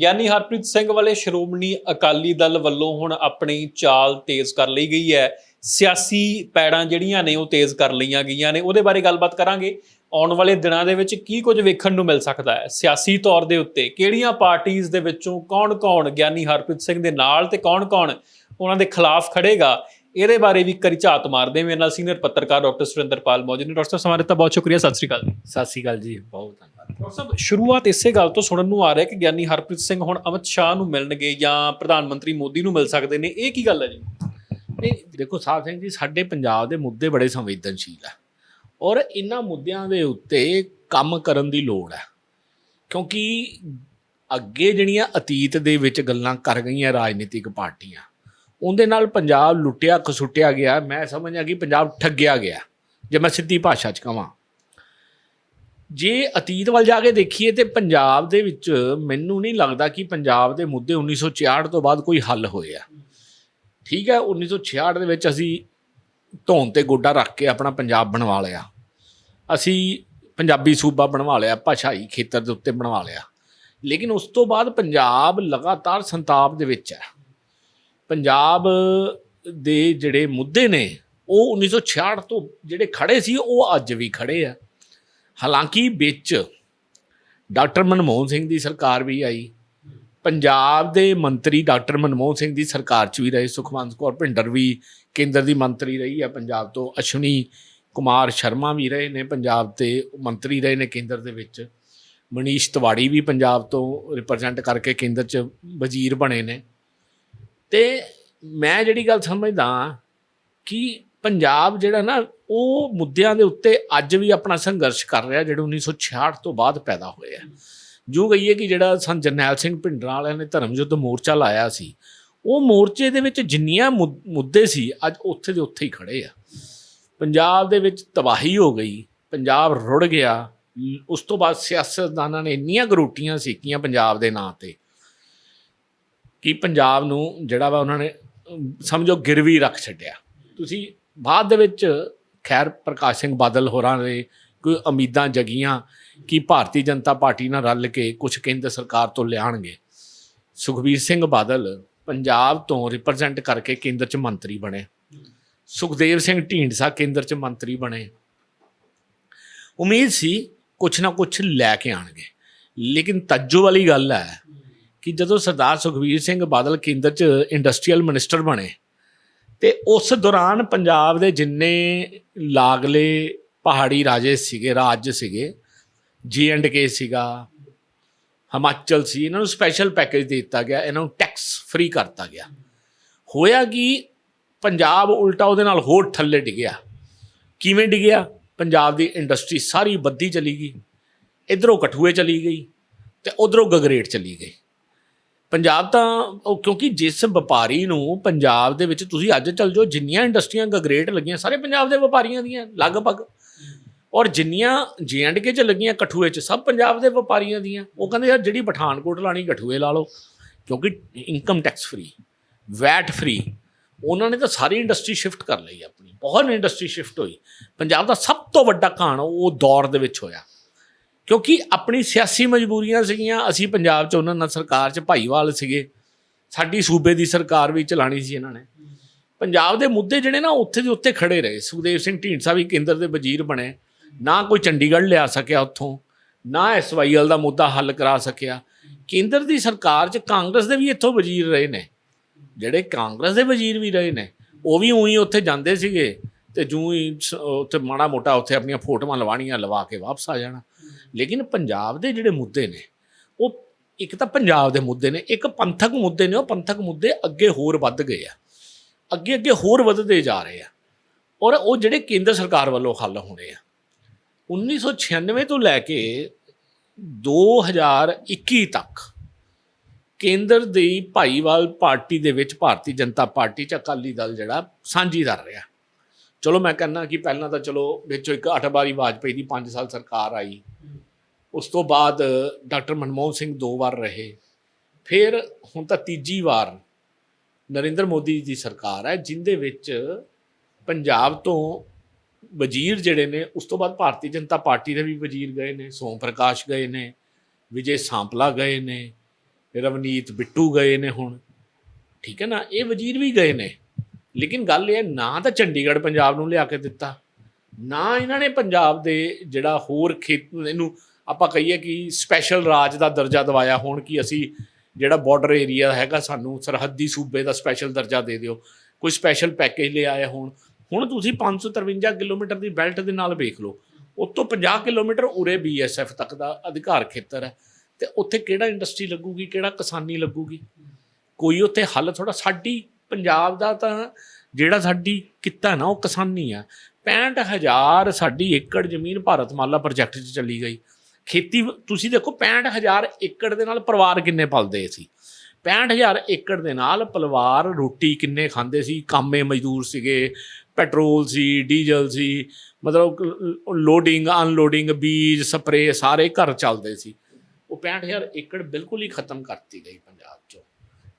ਗਿਆਨੀ ਹਰਪ੍ਰੀਤ ਸਿੰਘ ਵਾਲੇ ਸ਼੍ਰੋਮਣੀ ਅਕਾਲੀ ਦਲ ਵੱਲੋਂ ਹੁਣ ਆਪਣੀ ਚਾਲ ਤੇਜ਼ ਕਰ ਲਈ ਗਈ ਹੈ। ਸਿਆਸੀ ਪੈੜਾਂ ਜਿਹੜੀਆਂ ਨੇ ਉਹ ਤੇਜ਼ ਕਰ ਲਈਆਂ ਗਈਆਂ ਨੇ। ਉਹਦੇ ਬਾਰੇ ਗੱਲਬਾਤ ਕਰਾਂਗੇ। ਆਉਣ ਵਾਲੇ ਦਿਨਾਂ ਦੇ ਵਿੱਚ ਕੀ ਕੁਝ ਵੇਖਣ ਨੂੰ ਮਿਲ ਸਕਦਾ ਹੈ? ਸਿਆਸੀ ਤੌਰ ਦੇ ਉੱਤੇ ਕਿਹੜੀਆਂ ਪਾਰਟੀਆਂ ਦੇ ਵਿੱਚੋਂ ਕੌਣ-ਕੌਣ ਗਿਆਨੀ ਹਰਪ੍ਰੀਤ ਸਿੰਘ ਦੇ ਨਾਲ ਤੇ ਕੌਣ-ਕੌਣ ਉਹਨਾਂ ਦੇ ਖਿਲਾਫ ਖੜੇਗਾ ਇਹਦੇ ਬਾਰੇ ਵੀ ਕਰੀ ਝਾਤ ਮਾਰਦੇ ਹਾਂ। ਮੇਰੇ ਨਾਲ ਸੀਨੀਅਰ ਪੱਤਰਕਾਰ ਡਾਕਟਰ ਸੁਰਿੰਦਰਪਾਲ ਮੌਜੂਦ ਨੇ। ਡਾਕਟਰ ਸਾਹਿਬ ਸਮਾਰੇ ਤਾਂ ਬਹੁਤ ਸ਼ੁਕਰੀਆ। ਸਤਿ ਸ੍ਰੀ ਅਕਾਲ ਸਤਿ ਸ਼੍ਰੀ ਅਕਾਲ ਜੀ ਬਹੁਤ ਧੰਨਵਾਦ। ਡਾਕਟਰ ਸਾਹਿਬ ਸ਼ੁਰੂਆਤ ਇਸੇ ਗੱਲ ਤੋਂ ਸੁਣਨ ਨੂੰ ਆ ਰਿਹਾ ਕਿ ਗਿਆਨੀ ਹਰਪ੍ਰੀਤ ਸਿੰਘ ਹੁਣ ਅਮਿਤ ਸ਼ਾਹ ਨੂੰ ਮਿਲਣਗੇ ਜਾਂ ਪ੍ਰਧਾਨ ਮੰਤਰੀ ਮੋਦੀ ਨੂੰ ਮਿਲ ਸਕਦੇ ਨੇ। ਇਹ ਕੀ ਗੱਲ ਹੈ ਜੀ? ਨਹੀਂ ਦੇਖੋ ਸਾਹਿਬ ਸਿੰਘ ਜੀ ਸਾਡੇ ਪੰਜਾਬ ਦੇ ਮੁੱਦੇ ਬੜੇ ਸੰਵੇਦਨਸ਼ੀਲ ਆ ਔਰ ਇਹਨਾਂ ਮੁੱਦਿਆਂ ਦੇ ਉੱਤੇ ਕੰਮ ਕਰਨ ਦੀ ਲੋੜ ਹੈ। ਕਿਉਂਕਿ ਅੱਗੇ ਜਿਹੜੀਆਂ ਅਤੀਤ ਦੇ ਵਿੱਚ ਗੱਲਾਂ ਕਰ ਗਈਆਂ ਰਾਜਨੀਤਿਕ ਪਾਰਟੀਆਂ ਉਹਦੇ ਨਾਲ ਪੰਜਾਬ ਲੁੱਟਿਆ ਖਸੁੱਟਿਆ ਗਿਆ। ਮੈਂ ਸਮਝਿਆ ਕਿ ਪੰਜਾਬ ਠੱਗਿਆ ਗਿਆ। ਜੇ ਮੈਂ ਸਿੱਧੀ ਭਾਸ਼ਾ 'ਚ ਕਹਾਂ ਜੇ ਅਤੀਤ ਵੱਲ ਜਾ ਕੇ ਦੇਖੀਏ ਤੇ ਪੰਜਾਬ ਦੇ ਵਿੱਚ ਮੈਨੂੰ ਨਹੀਂ ਲੱਗਦਾ ਕਿ ਪੰਜਾਬ ਦੇ ਮੁੱਦੇ 1966 ਤੋਂ ਬਾਅਦ ਕੋਈ ਹੱਲ ਹੋਏ ਆ। ਠੀਕ ਹੈ 1966 ਦੇ ਵਿੱਚ ਅਸੀਂ ਧੌਣ ਤੇ ਗੋਡਾ ਰੱਖ ਕੇ ਆਪਣਾ ਪੰਜਾਬ ਬਣਵਾ ਲਿਆ। ਅਸੀਂ ਪੰਜਾਬੀ ਸੂਬਾ ਬਣਵਾ ਲਿਆ, ਭਾਸ਼ਾਈ ਖੇਤਰ ਦੇ ਉੱਤੇ ਬਣਵਾ ਲਿਆ। ਲੇਕਿਨ ਉਸ ਤੋਂ ਬਾਅਦ ਪੰਜਾਬ ਲਗਾਤਾਰ ਸੰਤਾਪ ਦੇ ਵਿੱਚ ਹੈ। ਪੰਜਾਬ ਦੇ ਜਿਹੜੇ ਮੁੱਦੇ ਨੇ, ਉਹ 1966 ਤੋਂ ਜਿਹੜੇ ਖੜੇ ਸੀ, ਉਹ ਅੱਜ ਵੀ ਖੜੇ ਆ। ਹਾਲਾਂਕਿ ਵਿੱਚ ਡਾਕਟਰ ਮਨਮੋਹਨ ਸਿੰਘ ਦੀ ਸਰਕਾਰ ਵੀ ਆਈ। ਪੰਜਾਬ ਦੇ ਮੰਤਰੀ ਡਾਕਟਰ ਮਨਮੋਹਨ ਸਿੰਘ ਦੀ ਸਰਕਾਰ 'ਚ ਵੀ ਰਹੇ, ਸੁਖਵੰਤ ਕੌਰ ਭਿੰਡਰ ਵੀ ਕੇਂਦਰ ਦੀ ਮੰਤਰੀ ਰਹੀ ਆ ਪੰਜਾਬ ਤੋਂ, ਅਸ਼ਵਨੀ ਕੁਮਾਰ ਸ਼ਰਮਾ ਵੀ ਰਹੇ ਨੇ ਪੰਜਾਬ ਤੇ, ਮੰਤਰੀ ਰਹੇ ਨੇ ਕੇਂਦਰ ਦੇ ਵਿੱਚ। ਮਨੀਸ਼ ਤਿਵਾੜੀ ਵੀ ਪੰਜਾਬ ਤੋਂ ਰਿਪਰੈਜ਼ੈਂਟ ਕਰਕੇ ਕੇਂਦਰ 'ਚ ਵਜ਼ੀਰ ਬਣੇ ਨੇ। ਤੇ ਮੈਂ ਜਿਹੜੀ ਗੱਲ ਸਮਝਦਾ ਕਿ ਪੰਜਾਬ ਜਿਹੜਾ ਨਾ, ਉਹ ਮੁੱਦਿਆਂ ਦੇ ਉੱਤੇ ਅੱਜ ਵੀ ਆਪਣਾ ਸੰਘਰਸ਼ ਕਰ ਰਿਹਾ, ਜਿਹੜੇ 1966 ਤੋਂ ਬਾਅਦ ਪੈਦਾ ਹੋਏ ਆ। ਜੋ ਕਹੀਏ ਕਿ ਜਿਹੜਾ ਸੰ ਜਰਨੈਲ ਸਿੰਘ ਭਿੰਡਰਾਂ ਵਾਲਿਆਂ ਨੇ ਧਰਮ ਯੁੱਧ ਮੋਰਚਾ ਲਾਇਆ ਸੀ, ਉਹ ਮੋਰਚੇ ਦੇ ਵਿੱਚ ਜਿੰਨੀਆਂ ਮੁ- ਮੁੱਦੇ ਸੀ, ਅੱਜ ਉੱਥੇ ਦੇ ਉੱਥੇ ਹੀ ਖੜੇ ਆ। ਪੰਜਾਬ ਦੇ ਵਿੱਚ ਤਬਾਹੀ ਹੋ ਗਈ, ਪੰਜਾਬ ਰੁੜ ਗਿਆ ਉਸ ਤੋਂ ਬਾਅਦ ਸਿਆਸਤਦਾਨਾਂ ਨੇ ਇੰਨੀਆਂ ਗਰੋਟੀਆਂ ਸੀਕੀਆਂ ਪੰਜਾਬ ਦੇ ਨਾਂ ਤੇ ਕਿ ਪੰਜਾਬ ਨੂੰ ਜਿਹੜਾ ਵਾ ਉਹਨਾਂ ਨੇ, ਸਮਝੋ ਗਿਰਵੀ ਰੱਖ ਛੱਡਿਆ। ਤੁਸੀਂ ਬਾਅਦ ਦੇ ਵਿੱਚ ਖੈਰ ਪ੍ਰਕਾਸ਼ ਸਿੰਘ ਬਾਦਲ ਹੋਰਾਂ ਦੇ ਕੋਈ ਉਮੀਦਾਂ ਜਗੀਆਂ ਕਿ ਭਾਰਤੀ ਜਨਤਾ ਪਾਰਟੀ ਨਾਲ ਰਲ ਕੇ ਕੁਝ ਕੇਂਦਰ ਸਰਕਾਰ ਤੋਂ ਲਿਆਣਗੇ ਸੁਖਬੀਰ ਸਿੰਘ ਬਾਦਲ ਪੰਜਾਬ ਤੋਂ ਰਿਪਰੈਜ਼ੈਂਟ ਕਰਕੇ ਕੇਂਦਰ 'ਚ ਮੰਤਰੀ ਬਣੇ। ਸੁਖਦੇਵ ਸਿੰਘ ਢੀਂਡਸਾ ਕੇਂਦਰ 'ਚ ਮੰਤਰੀ ਬਣੇ। ਉਮੀਦ ਸੀ ਕੁਛ ਨਾ ਕੁਛ ਲੈ ਕੇ ਆਣਗੇ ਲੇਕਿਨ ਤੱਜੋ ਵਾਲੀ ਗੱਲ ਹੈ ਕਿ ਜਦੋਂ ਸਰਦਾਰ ਸੁਖਬੀਰ ਸਿੰਘ ਬਾਦਲ ਕੇਂਦਰ 'ਚ ਇੰਡਸਟਰੀਅਲ ਮਿਨਿਸਟਰ ਬਣੇ ਤੇ ਉਸ ਦੌਰਾਨ ਪੰਜਾਬ ਦੇ ਜਿੰਨੇ ਲਾਗਲੇ ਪਹਾੜੀ ਰਾਜੇ ਸੀਗੇ, ਰਾਜ ਸੀਗੇ ਜੀ ਐਂਡ ਕੇ ਸੀਗਾ, ਹਿਮਾਚਲ ਸੀ, ਇਹਨਾਂ ਨੂੰ ਸਪੈਸ਼ਲ ਪੈਕੇਜ ਦੇ ਦਿੱਤਾ ਗਿਆ, ਇਹਨਾਂ ਨੂੰ ਟੈਕਸ ਫ੍ਰੀ ਕਰਤਾ ਗਿਆ। ਹੋਇਆ ਕਿ ਪੰਜਾਬ ਉਲਟਾ ਉਹਦੇ ਨਾਲ ਹੋਰ ਥੱਲੇ ਡਿੱਗਿਆ। ਕਿਵੇਂ ਡਿੱਗਿਆ? ਪੰਜਾਬ ਦੀ ਇੰਡਸਟਰੀ ਸਾਰੀ ਬੱਦੀ ਚਲੀ ਗਈ, ਇਧਰੋਂ ਕਠੂਏ ਚਲੀ ਗਈ ਤੇ ਉਧਰੋਂ ਗਗਰੇਟ ਚਲੀ ਗਈ। ਪੰਜਾਬ ਤਾਂ, ਉਹ ਕਿਉਂਕਿ ਜਿਸ ਵਪਾਰੀ ਨੂੰ ਪੰਜਾਬ ਦੇ ਵਿੱਚ ਤੁਸੀਂ ਅੱਜ ਚੱਲ ਜਾਓ, ਜਿੰਨੀਆਂ ਇੰਡਸਟਰੀਆਂ ਗਗਰੇਟ ਲੱਗੀਆਂ, ਸਾਰੇ ਪੰਜਾਬ ਦੇ ਵਪਾਰੀਆਂ ਦੀਆਂ, ਲਗਭਗ। ਔਰ ਜਿੰਨੀਆਂ ਕੇ ਚ ਲੱਗੀਆਂ, ਕਠੂਏ ਚ, ਸਭ ਪੰਜਾਬ ਦੇ ਵਪਾਰੀਆਂ ਦੀਆਂ। ਉਹ ਕਹਿੰਦੇ, ਯਾਰ, ਜਿਹੜੀ ਪਠਾਨਕੋਟ ਲਾਣੀ, ਕਠੂਏ ਲਾ ਲਓ, ਕਿਉਂਕਿ income tax free VAT free ਉਹਨਾਂ ਨੇ ਤਾਂ ਸਾਰੀ ਇੰਡਸਟਰੀ ਸ਼ਿਫਟ ਕਰ ਲਈ ਆਪਣੀ। ਬਹੁਤ ਇੰਡਸਟਰੀ ਸ਼ਿਫਟ ਹੋਈ। ਪੰਜਾਬ ਦਾ ਸਭ ਤੋਂ ਵੱਡਾ ਕਹਾਣ ਉਹ ਦੌਰ ਦੇ ਵਿੱਚ ਹੋਇਆ। ਕਿਉਂਕਿ ਆਪਣੀ ਸਿਆਸੀ ਮਜਬੂਰੀਆਂ ਸੀਗੀਆਂ, ਅਸੀਂ ਪੰਜਾਬ 'ਚ ਉਹਨਾਂ ਨਾਲ ਸਰਕਾਰ 'ਚ ਭਾਈਵਾਲ ਸੀਗੇ। ਸਾਡੀ ਸੂਬੇ ਦੀ ਸਰਕਾਰ ਵੀ ਚਲਾਣੀ ਸੀ ਇਹਨਾਂ ਨੇ। ਪੰਜਾਬ ਦੇ ਮੁੱਦੇ ਜਿਹੜੇ ਨਾ, ਉੱਥੇ ਦੇ ਉੱਤੇ ਖੜੇ ਰਹੇ। ਸੁਖਦੇਵ ਸਿੰਘ ਢੀਂਡਸਾ ਵੀ ਕੇਂਦਰ ਦੇ ਵਜ਼ੀਰ ਬਣੇ। ਨਾ ਕੋਈ ਚੰਡੀਗੜ੍ਹ ਲਿਆ ਸਕਿਆ ਉੱਥੋਂ, ਨਾ ਐਸਵਾਈਐਲ ਦਾ ਮੁੱਦਾ ਹੱਲ ਕਰਾ ਸਕਿਆ। ਕੇਂਦਰ ਦੀ ਸਰਕਾਰ 'ਚ ਕਾਂਗਰਸ ਦੇ ਵੀ ਇੱਥੋਂ ਵਜ਼ੀਰ ਰਹੇ ਨੇ। ਜਿਹੜੇ ਕਾਂਗਰਸ ਦੇ ਵਜ਼ੀਰ ਵੀ ਰਹੇ ਨੇ, ਉਹ ਵੀ ਉਹੀ ਉੱਥੇ ਜਾਂਦੇ ਸੀਗੇ ਤੇ ਜੂੰ ਹੀ ਸ- ਉੱਥੇ ਮਾੜਾ ਮੋਟਾ ਉੱਥੇ ਆਪਣੀਆਂ ਫੋਟੋਆਂ ਲਵਾਣੀਆਂ ਲਵਾ ਕੇ ਵਾਪਸ ਆ ਜਾਣਾ। ਲੇਕਿਨ ਪੰਜਾਬ ਦੇ ਜਿਹੜੇ ਮੁੱਦੇ ਨੇ, ਉਹ ਇੱਕ ਤਾਂ ਪੰਜਾਬ ਦੇ ਮੁੱਦੇ ਨੇ, ਇੱਕ ਪੰਥਕ ਮੁੱਦੇ ਨੇ, ਉਹ ਪੰਥਕ ਮੁੱਦੇ ਅੱਗੇ ਹੋਰ ਵੱਧ ਗਏ ਆ, ਅੱਗੇ ਅੱਗੇ ਹੋਰ ਵੱਧਦੇ ਜਾ ਰਹੇ ਆ, ਔਰ ਉਹ ਜਿਹੜੇ ਕੇਂਦਰ ਸਰਕਾਰ ਵੱਲੋਂ ਹੱਲ ਹੋਣੇ ਆ 1996 ਤੋਂ ਲੈ ਕੇ 2021 ਤੱਕ ਕੇਂਦਰ ਦੀ ਭਾਈਵਾਲ ਪਾਰਟੀ ਦੇ ਵਿੱਚ ਭਾਰਤੀ ਜਨਤਾ ਪਾਰਟੀ ਚ ਅਕਾਲੀ ਦਲ ਜਿਹੜਾ ਸਾਂਝੀਦਾਰ ਰਿਹਾ। ਚਲੋ ਮੈਂ ਕਹਿੰਦਾ ਕਿ ਪਹਿਲਾਂ ਤਾਂ ਚਲੋ ਵਿੱਚੋਂ ਇੱਕ ਅੱਠ ਵਾਰੀ ਵਾਜਪਈ ਦੀ 5 ਸਾਲ ਸਰਕਾਰ ਆਈ ਉਸ ਤੋਂ ਬਾਅਦ ਡਾਕਟਰ ਮਨਮੋਹਨ ਸਿੰਘ ਦੋ ਵਾਰ ਰਹੇ। ਫਿਰ ਹੁਣ ਤਾਂ ਤੀਜੀ ਵਾਰ ਨਰਿੰਦਰ ਮੋਦੀ ਦੀ ਸਰਕਾਰ ਹੈ ਜਿੰਦੇ ਵਿੱਚ ਪੰਜਾਬ ਤੋਂ ਵਜ਼ੀਰ ਜਿਹੜੇ ਨੇ ਉਸ ਤੋਂ ਬਾਅਦ ਭਾਰਤੀ ਜਨਤਾ ਪਾਰਟੀ ਦੇ ਵੀ ਵਜ਼ੀਰ ਗਏ ਨੇ ਸੋਮ ਪ੍ਰਕਾਸ਼ ਗਏ ਨੇ ਵਿਜੇ ਸਾਂਪਲਾ ਗਏ ਨੇ ਰਵਨੀਤ ਬਿੱਟੂ ਗਏ ਨੇ ਹੁਣ। ਠੀਕ ਹੈ ਨਾ ਇਹ ਵਜ਼ੀਰ ਵੀ ਗਏ ਨੇ। ਲੇਕਿਨ ਗੱਲ ਇਹ ਹੈ, ਨਾ ਤਾਂ ਚੰਡੀਗੜ੍ਹ ਪੰਜਾਬ ਨੂੰ ਲਿਆ ਕੇ ਦਿੱਤਾ ਨਾ ਇਹਨਾਂ ਨੇ ਪੰਜਾਬ ਦੇ ਜਿਹੜਾ ਹੋਰ ਖੇਤ ਇਹਨੂੰ ਆਪਾਂ ਕਹੀਏ ਕਿ ਸਪੈਸ਼ਲ ਰਾਜ ਦਾ ਦਰਜਾ ਦਿਵਾਇਆ ਹੋਣ ਕਿ ਅਸੀਂ ਜਿਹੜਾ ਬਾਰਡਰ ਏਰੀਆ ਹੈਗਾ ਸਾਨੂੰ ਸਰਹੱਦੀ ਸੂਬੇ ਦਾ ਸਪੈਸ਼ਲ ਦਰਜਾ ਦੇ ਦਿਓ। ਕੋਈ ਸਪੈਸ਼ਲ ਪੈਕੇਜ ਲੈ ਆਏ ਹੁਣ। ਹੁਣ ਤੁਸੀਂ 553 ਕਿਲੋਮੀਟਰ ਦੀ ਬੈਲਟ ਦੇ ਨਾਲ ਵੇਖ ਲਓ। ਉਸ ਤੋਂ 50 ਕਿਲੋਮੀਟਰ ਉਰੇ ਬੀਐਸਐਫ ਤੱਕ ਦਾ ਅਧਿਕਾਰ ਖੇਤਰ ਹੈ। ਤੇ ਉੱਥੇ ਕਿਹੜਾ ਇੰਡਸਟਰੀ ਲੱਗੂਗੀ, ਕਿਹੜਾ ਕਿਸਾਨੀ ਲੱਗੂਗੀ? ਕੋਈ ਉੱਥੇ ਹੱਲ ਥੋੜਾ ਸਾਡੀ ਪੰਜਾਬ ਦਾ ਤਾਂ ਜਿਹੜਾ ਸਾਡੀ ਕਿੱਤਾ ਨਾ, ਉਹ ਕਿਸਾਨੀ ਆ। 65000 ਸਾਡੀ ਏਕੜ ਜ਼ਮੀਨ ਭਾਰਤ ਮਾਲਾ ਪ੍ਰੋਜੈਕਟ 'ਚ ਚਲੀ ਗਈ। ਖੇਤੀ ਤੁਸੀਂ ਦੇਖੋ 65000 ਏਕੜ ਦੇ ਨਾਲ ਪਰਿਵਾਰ ਕਿੰਨੇ ਪਲਦੇ ਸੀ? 65000 ਏਕੜ ਦੇ ਨਾਲ ਪਰਿਵਾਰ ਰੋਟੀ ਕਿੰਨੇ ਖਾਂਦੇ ਸੀ? ਕਾਮੇ ਮਜ਼ਦੂਰ ਸੀਗੇ, ਪੈਟਰੋਲ ਸੀ, ਡੀਜ਼ਲ ਸੀ, ਮਤਲਬ ਲੋਡਿੰਗ, ਅਨਲੋਡਿੰਗ, ਬੀਜ, ਸਪਰੇ ਸਾਰੇ ਘਰ ਚੱਲਦੇ ਸੀ। ਉਹ 65000 ਏਕੜ ਬਿਲਕੁਲ ਹੀ ਖਤਮ ਕਰਤੀ ਗਈ ਪੰਜਾਬ 'ਚੋਂ।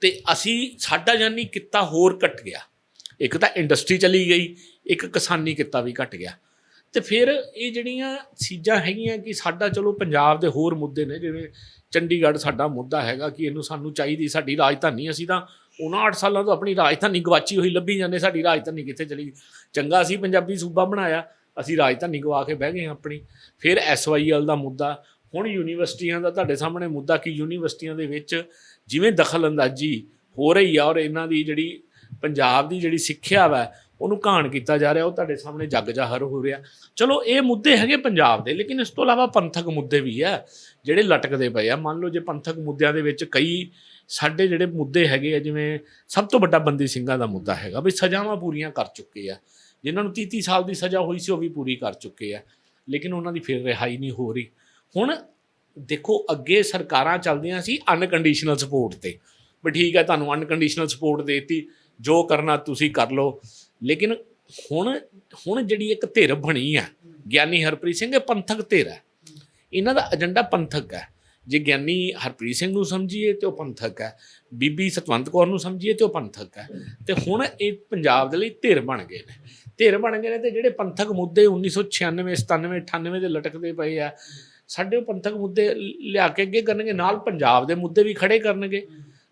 ਤੇ ਅਸੀਂ, ਸਾਡਾ ਜਾਨੀ ਕਿੱਤਾ ਹੋਰ ਘਟ ਗਿਆ। ਇੱਕ ਤਾਂ ਇੰਡਸਟਰੀ ਚਲੀ ਗਈ, ਇੱਕ ਕਿਸਾਨੀ ਕਿੱਤਾ ਵੀ ਘਟ ਗਿਆ। ਤੇ ਫਿਰ ਇਹ ਜਿਹੜੀਆਂ ਚੀਜ਼ਾਂ ਹੈਗੀਆਂ ਕਿ ਸਾਡਾ ਚਲੋ ਪੰਜਾਬ ਦੇ ਹੋਰ ਮੁੱਦੇ ਨੇ, ਜਿਵੇਂ ਚੰਡੀਗੜ੍ਹ ਸਾਡਾ ਮੁੱਦਾ ਹੈਗਾ ਕਿ ਇਹਨੂੰ ਸਾਨੂੰ ਚਾਹੀਦੀ ਸਾਡੀ ਰਾਜਧਾਨੀ, ਅਸੀਂ ਤਾਂ 59 ਸਾਲਾਂ ਤੋਂ ਆਪਣੀ ਰਾਜਧਾਨੀ ਗਵਾਚੀ ਹੋਈ, ਲੱਭੀ ਜਾਂਦੇ ਸਾਡੀ ਰਾਜਧਾਨੀ ਕਿੱਥੇ ਚਲੀ ਚੰਗਾ ਅਸੀਂ ਪੰਜਾਬੀ ਸੂਬਾ ਬਣਾਇਆ, ਅਸੀਂ ਰਾਜਧਾਨੀ ਗਵਾ ਕੇ ਬਹਿ ਗਏ ਹਾਂ ਆਪਣੀ। ਫਿਰ ਐਸਵਾਈਐਲ ਦਾ ਮੁੱਦਾ, ਹੁਣ ਯੂਨੀਵਰਸਿਟੀਆਂ ਦਾ ਤੁਹਾਡੇ ਸਾਹਮਣੇ ਮੁੱਦਾ ਕਿ ਯੂਨੀਵਰਸਿਟੀਆਂ ਦੇ ਵਿੱਚ ਜਿਵੇਂ ਦਖਲ ਅੰਦਾਜ਼ੀ ਹੋ ਰਹੀ ਆ ਔਰ ਇਹਨਾਂ ਦੀ ਜਿਹੜੀ ਪੰਜਾਬ ਦੀ ਜਿਹੜੀ ਸਿੱਖਿਆ ਵਾ ਉਹਨੂੰ ਘਾਣ ਕੀਤਾ ਜਾ ਰਿਹਾ, ਉਹ ਤੁਹਾਡੇ ਸਾਹਮਣੇ ਜੱਗ ਜਾਹਰ ਹੋ ਰਿਹਾ। ਚਲੋ, ਇਹ ਮੁੱਦੇ ਹੈਗੇ ਪੰਜਾਬ ਦੇ, ਲੇਕਿਨ ਇਸ ਤੋਂ ਇਲਾਵਾ ਪੰਥਕ ਮੁੱਦੇ ਵੀ ਆ, ਜਿਹੜੇ ਲਟਕਦੇ ਪਏ ਆ। ਮੰਨ ਲਓ, ਜੇ ਪੰਥਕ ਮੁੱਦਿਆਂ ਦੇ ਵਿੱਚ ਕਈ ਸਾਡੇ ਜਿਹੜੇ ਮੁੱਦੇ ਹੈਗੇ ਆ, ਜਿਵੇਂ ਸਭ ਤੋਂ ਵੱਡਾ ਬੰਦੀ ਸਿੰਘਾਂ ਦਾ ਮੁੱਦਾ ਹੈਗਾ, ਵੀ ਸਜ਼ਾਵਾਂ ਪੂਰੀਆਂ ਕਰ ਚੁੱਕੇ ਆ। ਜਿਨ੍ਹਾਂ ਨੂੰ 30 ਸਾਲ ਦੀ ਸਜ਼ਾ ਹੋਈ ਸੀ, ਉਹ ਵੀ ਪੂਰੀ ਕਰ ਚੁੱਕੇ ਆ। ਲੇਕਿਨ ਉਹਨਾਂ ਦੀ ਫਿਰ ਰਿਹਾਈ ਨਹੀਂ ਹੋ ਰਹੀ। ਹੁਣ ਦੇਖੋ, ਅੱਗੇ ਸਰਕਾਰਾਂ ਚੱਲਦੀਆਂ ਸੀ ਅਨਕੰਡੀਸ਼ਨਲ ਸਪੋਰਟ ਤੇ, ਵੀ ਠੀਕ ਹੈ ਤੁਹਾਨੂੰ ਅਨਕੰਡੀਸ਼ਨਲ ਸਪੋਰਟ ਦੇਤੀ, ਜੋ ਕਰਨਾ ਤੁਸੀਂ ਕਰ ਲਓ। ਲੇਕਿਨ ਹੁਣ ਹੁਣ ਜਿਹੜੀ ਇੱਕ ਧਿਰ ਬਣੀ ਆ, ਗਿਆਨੀ ਹਰਪ੍ਰੀਤ ਸਿੰਘ, ਇਹ ਪੰਥਕ ਧਿਰ ਹੈ। ਇਹਨਾਂ ਦਾ ਏਜੰਡਾ ਪੰਥਕ ਹੈ। ਜੇ ਗਿਆਨੀ ਹਰਪ੍ਰੀਤ ਸਿੰਘ ਨੂੰ ਸਮਝੀਏ ਤੇ ਉਹ ਪੰਥਕ ਹੈ। ਬੀਬੀ ਸਤਵੰਤ ਕੌਰ ਨੂੰ ਸਮਝੀਏ ਤੇ ਉਹ ਪੰਥਕ ਹੈ। ਤੇ ਹੁਣ ਇਹ ਪੰਜਾਬ ਦੇ ਲਈ ਧਿਰ ਬਣ ਗਏ ਨੇ। ਧਿਰ ਬਣ ਗਏ ਨੇ ਤੇ ਜਿਹੜੇ ਪੰਥਕ ਮੁੱਦੇ 1996 97 98 ਦੇ ਲਟਕਦੇ ਪਏ ਆ, ਸਾਡੇ ਉਹ ਪੰਥਕ ਮੁੱਦੇ ਲਿਆ ਕੇ ਅੱਗੇ ਕਰਨਗੇ, ਨਾਲ ਪੰਜਾਬ ਦੇ ਮੁੱਦੇ ਵੀ ਖੜੇ ਕਰਨਗੇ।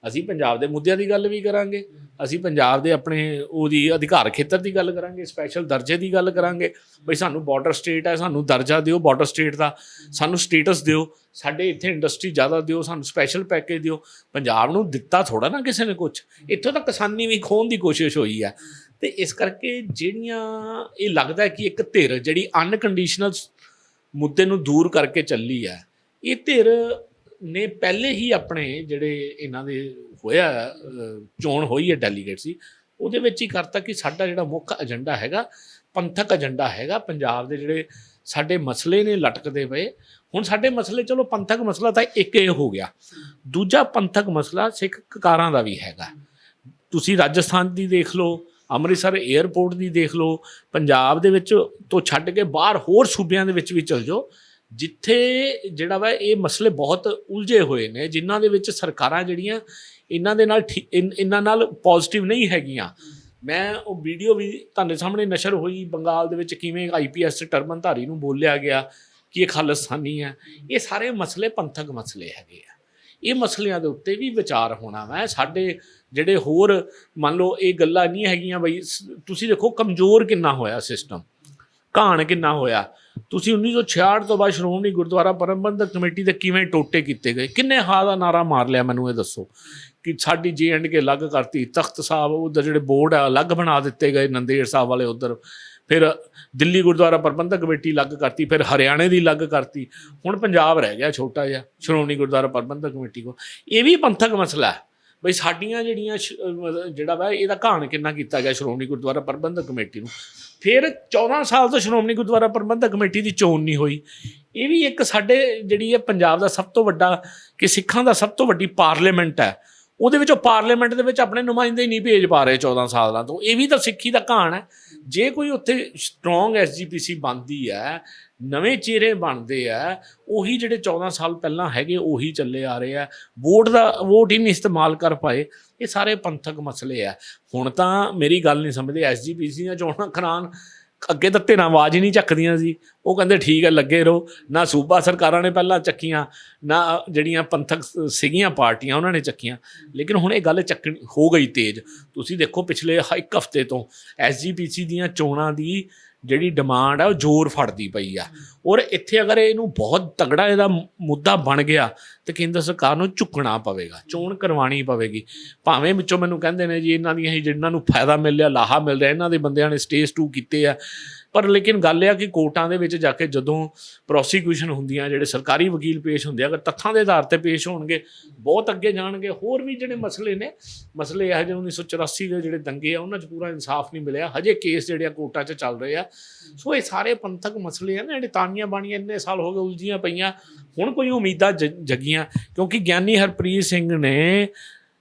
ਅਸੀਂ ਪੰਜਾਬ ਦੇ ਮੁੱਦਿਆਂ ਦੀ ਗੱਲ ਵੀ ਕਰਾਂਗੇ। ਅਸੀਂ ਪੰਜਾਬ ਦੇ ਆਪਣੇ ਉਹਦੀ ਅਧਿਕਾਰ ਖੇਤਰ ਦੀ ਗੱਲ ਕਰਾਂਗੇ ਸਪੈਸ਼ਲ ਦਰਜੇ ਦੀ ਗੱਲ ਕਰਾਂਗੇ। ਬਈ ਸਾਨੂੰ ਬਾਰਡਰ ਸਟੇਟ ਹੈ, ਸਾਨੂੰ ਦਰਜਾ ਦਿਓ ਬਾਰਡਰ ਸਟੇਟ ਦਾ, ਸਾਨੂੰ ਸਟੇਟਸ ਦਿਓ, ਸਾਡੇ ਇੱਥੇ ਇੰਡਸਟਰੀ ਜ਼ਿਆਦਾ ਦਿਓ, ਸਾਨੂੰ ਸਪੈਸ਼ਲ ਪੈਕੇਜ ਦਿਓ। ਪੰਜਾਬ ਨੂੰ ਦਿੱਤਾ ਥੋੜਾ ਨਾ ਕਿਸੇ ਨੇ ਕੁਝ ਇੱਥੋਂ ਤਾਂ ਕਿਸਾਨੀ ਵੀ ਖੋਣ ਦੀ ਕੋਸ਼ਿਸ਼ ਹੋਈ ਹੈ। ਤੇ ਇਸ ਕਰਕੇ ਜਿਹੜੀਆਂ, ਇਹ ਲੱਗਦਾ ਕਿ ਇੱਕ ਧਿਰ ਜਿਹੜੀ ਅਨਕੰਡੀਸ਼ਨਲ ਮੁੱਦੇ ਨੂੰ ਦੂਰ ਕਰਕੇ ਚੱਲੀ ਹੈ, ਇਹ ਧਿਰ ਨੇ ਪਹਿਲੇ ਹੀ ਆਪਣੇ ਜਿਹੜੇ ਇਹਨਾਂ ਦੇ ਹੋਇਆ ਚੋਣ ਹੋਈ ਹੈ ਡੈਲੀਗੇਟ ਸੀ, ਉਹਦੇ ਵਿੱਚ ਹੀ ਕਰਤਾ ਕਿ ਸਾਡਾ ਜਿਹੜਾ ਮੁੱਖ ਏਜੰਡਾ ਹੈਗਾ, ਪੰਥਕ ਏਜੰਡਾ ਹੈਗਾ, ਪੰਜਾਬ ਦੇ ਜਿਹੜੇ ਸਾਡੇ ਮਸਲੇ ਨੇ ਲਟਕਦੇ ਪਏ। ਹੁਣ ਸਾਡੇ ਮਸਲੇ, ਚਲੋ ਪੰਥਕ ਮਸਲਾ ਤਾਂ ਇੱਕ ਇਹ ਹੋ ਗਿਆ। ਦੂਜਾ ਪੰਥਕ ਮਸਲਾ ਸਿੱਖ ਕਕਾਰਾਂ ਦਾ ਵੀ ਹੈਗਾ। ਤੁਸੀਂ ਰਾਜਸਥਾਨ ਦੀ ਦੇਖ ਲਓ, ਅੰਮ੍ਰਿਤਸਰ 에ਅਰਪੋਰਟ ਦੀ ਦੇਖ ਲਓ, ਪੰਜਾਬ ਦੇ ਵਿੱਚ ਤੋਂ ਛੱਡ ਕੇ ਬਾਹਰ ਹੋਰ ਸੂਬਿਆਂ ਦੇ ਵਿੱਚ ਵੀ ਚਲ ਜਾਓ। ਜਿੱਥੇ ਜਿਹੜਾ ਵਾ ਇਹ ਮਸਲੇ ਬਹੁਤ ਉਲਝੇ ਹੋਏ ਨੇ, ਜਿਨ੍ਹਾਂ ਦੇ ਵਿੱਚ ਸਰਕਾਰਾਂ ਜਿਹੜੀਆਂ ਇਹਨਾਂ ਦੇ ਨਾਲ ਠੀ- ਇਨ- ਇਹਨਾਂ ਨਾਲ ਪੋਜ਼ਿਟਿਵ ਨਹੀਂ ਹੈਗੀਆਂ। ਮੈਂ ਉਹ ਵੀਡੀਓ ਵੀ ਤੁਹਾਡੇ ਸਾਹਮਣੇ ਨਸ਼ਰ ਹੋਈ, ਬੰਗਾਲ ਦੇ ਵਿੱਚ ਕਿਵੇਂ ਆਈਪੀਐਸ ਟਰਮਨਧਾਰੀ ਨੂੰ ਬੋਲਿਆ ਗਿਆ ਕਿ ਇਹ ਖਾਲਿਸਤਾਨੀ ਹੈ। ਇਹ ਸਾਰੇ ਮਸਲੇ ਪੰਥਕ ਮਸਲੇ ਹੈਗੇ ਆ। ਇਹ ਮਸਲਿਆਂ ਦੇ ਉੱਤੇ ਵੀ ਵਿਚਾਰ ਹੋਣਾ ਵਾ। ਸਾਡੇ ਜਿਹੜੇ ਹੋਰ, ਮੰਨ ਲਓ ਇਹ ਗੱਲਾਂ ਨਹੀਂ ਹੈਗੀਆਂ ਬਈ, ਸ- ਤੁਸੀਂ ਦੇਖੋ ਕਮਜ਼ੋਰ ਕਿੰਨਾ ਹੋਇਆ ਸਿਸਟਮ ਘਾਣ ਕਿੰਨਾ ਹੋਇਆ? ਤੁਸੀਂ 1966 ਤੋਂ ਬਾਅਦ ਸ਼੍ਰੋਮਣੀ ਗੁਰਦੁਆਰਾ ਪ੍ਰਬੰਧਕ ਕਮੇਟੀ ਦੇ ਕਿਵੇਂ ਟੋਟੇ ਕੀਤੇ ਗਏ? ਕਿੰਨੇ ਹਾਂ ਦਾ ਨਾਰਾ ਮਾਰ ਲਿਆ ਮੈਨੂੰ ਇਹ ਦੱਸੋ? ਕਿ ਸਾਡੀ ਜੇ ਐਂਡ ਕੇ ਅਲੱਗ ਕਰਤੀ, ਤਖਤ ਸਾਹਿਬ ਉਧਰ ਜਿਹੜੇ ਬੋਰਡ ਆ, ਅਲੱਗ ਬਣਾ ਦਿੱਤੇ ਗਏ ਨੰਦੇੜ ਸਾਹਿਬ ਵਾਲੇ ਉਧਰ। ਫਿਰ ਦਿੱਲੀ ਗੁਰਦੁਆਰਾ ਪ੍ਰਬੰਧਕ ਕਮੇਟੀ ਅਲੱਗ ਕਰਤੀ, ਫਿਰ ਹਰਿਆਣੇ ਦੀ ਅਲੱਗ ਕਰਤੀ। ਹੁਣ ਪੰਜਾਬ ਰਹਿ ਗਿਆ ਛੋਟਾ ਜਿਹਾ, ਸ਼੍ਰੋਮਣੀ ਗੁਰਦੁਆਰਾ ਪ੍ਰਬੰਧਕ ਕਮੇਟੀ ਕੋ ਇਹ ਵੀ ਪੰਥਕ ਮਸਲਾ ਹੈ। ਬਈ ਸਾਡੀਆਂ ਜਿਹੜੀਆਂ ਸ਼- ਜਿਹੜਾ ਵਾ, ਇਹਦਾ ਘਾਣ ਕਿੰਨਾ ਕੀਤਾ ਗਿਆ ਸ਼੍ਰੋਮਣੀ ਗੁਰਦੁਆਰਾ ਪ੍ਰਬੰਧਕ ਕਮੇਟੀ ਨੂੰ। ਫਿਰ 14 ਸਾਲ ਤੋਂ ਸ਼੍ਰੋਮਣੀ ਗੁਰਦੁਆਰਾ ਪ੍ਰਬੰਧਕ ਕਮੇਟੀ ਦੀ ਚੋਣ ਨਹੀਂ ਹੋਈ। ਇਹ ਵੀ ਇੱਕ ਸਾਡੇ ਜਿਹੜੀ ਹੈ ਪੰਜਾਬ ਦਾ ਸਭ ਤੋਂ ਵੱਡਾ ਕਿ ਸਿੱਖਾਂ ਦਾ ਸਭ ਤੋਂ ਵੱਡੀ ਪਾਰਲੀਮੈਂਟ ਹੈ। ਉਹਦੇ ਵਿੱਚੋਂ ਪਾਰਲੀਮੈਂਟ ਦੇ ਵਿੱਚ ਆਪਣੇ ਨੁਮਾਇੰਦੇ ਹੀ ਨਹੀਂ ਭੇਜ ਪਾ ਰਹੇ 14 ਸਾਲਾਂ ਤੋਂ। ਇਹ ਵੀ ਤਾਂ ਸਿੱਖੀ ਦਾ ਕਹਾਣ ਹੈ। ਜੇ ਕੋਈ ਉੱਥੇ ਸਟਰੋਂਗ ਐਸਜੀਪੀਸੀ ਬਣਦੀ ਹੈ ਨਵੇਂ ਚਿਹਰੇ ਬਣਦੇ ਆ, ਉਹੀ ਜਿਹੜੇ 14 ਸਾਲ ਪਹਿਲਾਂ ਹੈਗੇ, ਉਹੀ ਚੱਲੇ ਆ ਰਹੇ ਆ। ਵੋਟ ਦਾ, ਵੋਟ ਹੀ ਨਹੀਂ ਇਸਤੇਮਾਲ ਕਰ ਪਾਏ, ਇਹ ਸਾਰੇ ਪੰਥਕ ਮਸਲੇ ਆ। ਹੁਣ ਤਾਂ ਮੇਰੀ ਗੱਲ ਨਹੀਂ ਸਮਝਦੇ ਐਸਜੀਪੀਸੀ ਦੀਆਂ ਚੋਣਾਂ ਖਰਾਨ ਅੱਗੇ ਤਾਂ ਧਿਰਾਂ ਆਵਾਜ਼ ਹੀ ਨਹੀਂ ਚੱਕਦੀਆਂ ਸੀ। ਉਹ ਕਹਿੰਦੇ, ਠੀਕ ਹੈ, ਲੱਗੇ ਰਹੋ। ਨਾ ਸੂਬਾ ਸਰਕਾਰਾਂ ਨੇ ਪਹਿਲਾਂ ਚੱਕੀਆਂ, ਨਾ ਜਿਹੜੀਆਂ ਪੰਥਕ ਸ- ਸੀਗੀਆਂ ਪਾਰਟੀਆਂ, ਉਹਨਾਂ ਨੇ ਚੱਕੀਆਂ। ਲੇਕਿਨ ਹੁਣ ਇਹ ਗੱਲ ਚੱਕਣੀ, ਹੋ ਗਈ ਤੇਜ਼। ਤੁਸੀਂ ਦੇਖੋ, ਪਿਛਲੇ ਇੱਕ ਹਫ਼ਤੇ ਤੋਂ ਐਸਜੀਪੀਸੀ ਦੀਆਂ ਚੋਣਾਂ ਦੀ ਜਿਹੜੀ ਡਿਮਾਂਡ ਆ ਉਹ ਜ਼ੋਰ ਫੜਦੀ ਪਈ ਆ। ਔਰ ਇੱਥੇ ਅਗਰ ਇਹਨੂੰ ਬਹੁਤ ਤਗੜਾ ਇਹਦਾ ਮੁੱਦਾ ਬਣ ਗਿਆ ਤੇ ਕੇਂਦਰ ਸਰਕਾਰ ਨੂੰ ਝੁਕਣਾ ਪਵੇਗਾ, ਚੋਣ ਕਰਵਾਉਣੀ ਪਵੇਗੀ। ਭਾਵੇਂ ਵਿੱਚੋਂ ਮੈਨੂੰ ਕਹਿੰਦੇ ਨੇ ਜੀ, ਇਹਨਾਂ ਦੀਆਂ ਹੀ ਜਿਹਨਾਂ ਨੂੰ ਫਾਇਦਾ ਮਿਲ ਰਿਹਾ, ਲਾਹਾ ਮਿਲ ਰਿਹਾ, ਇਹਨਾਂ ਦੇ ਬੰਦਿਆਂ ਨੇ ਸਟੇਜ 2 ਕੀਤੇ ਆ। ਪਰ ਲੇਕਿਨ ਗੱਲ ਇਹ ਆ ਕਿ ਕੋਰਟਾਂ ਦੇ ਵਿੱਚ ਜਾ ਕੇ ਜਦੋਂ ਪ੍ਰੋਸੀਕਿਊਸ਼ਨ ਹੁੰਦੀਆਂ, ਜਿਹੜੇ ਸਰਕਾਰੀ ਵਕੀਲ ਪੇਸ਼ ਹੁੰਦੇ ਆ, ਅਗਰ ਤੱਥਾਂ ਦੇ ਆਧਾਰ ਤੇ ਪੇਸ਼ ਹੋਣਗੇ, ਬਹੁਤ ਅੱਗੇ ਜਾਣਗੇ। ਹੋਰ ਵੀ ਜਿਹੜੇ ਮਸਲੇ ਨੇ, ਮਸਲੇ ਇਹ ਜਿਹੇ 1984 ਦੇ ਜਿਹੜੇ ਦੰਗੇ ਆ, ਉਹਨਾਂ 'ਚ ਪੂਰਾ ਇਨਸਾਫ ਨਹੀਂ ਮਿਲਿਆ। ਹਜੇ ਕੇਸ ਜਿਹੜੇ ਆ ਕੋਰਟਾਂ 'ਚ ਚੱਲ ਰਹੇ ਆ। ਸੋ ਇਹ ਸਾਰੇ ਪੰਥਕ ਮਸਲੇ ਆ ਨਾ, ਜਿਹੜੇ ਤਾਨੀਆਂ ਬਾਣੀਆਂ ਇੰਨੇ ਸਾਲ ਹੋ ਗਏ ਉਲਝੀਆਂ ਪਈਆਂ। ਹੁਣ ਕੋਈ ਉਮੀਦਾਂ ਜ- ਜਗੀਆਂ, ਕਿਉਂਕਿ ਗਿਆਨੀ ਹਰਪ੍ਰੀਤ ਸਿੰਘ ਨੇ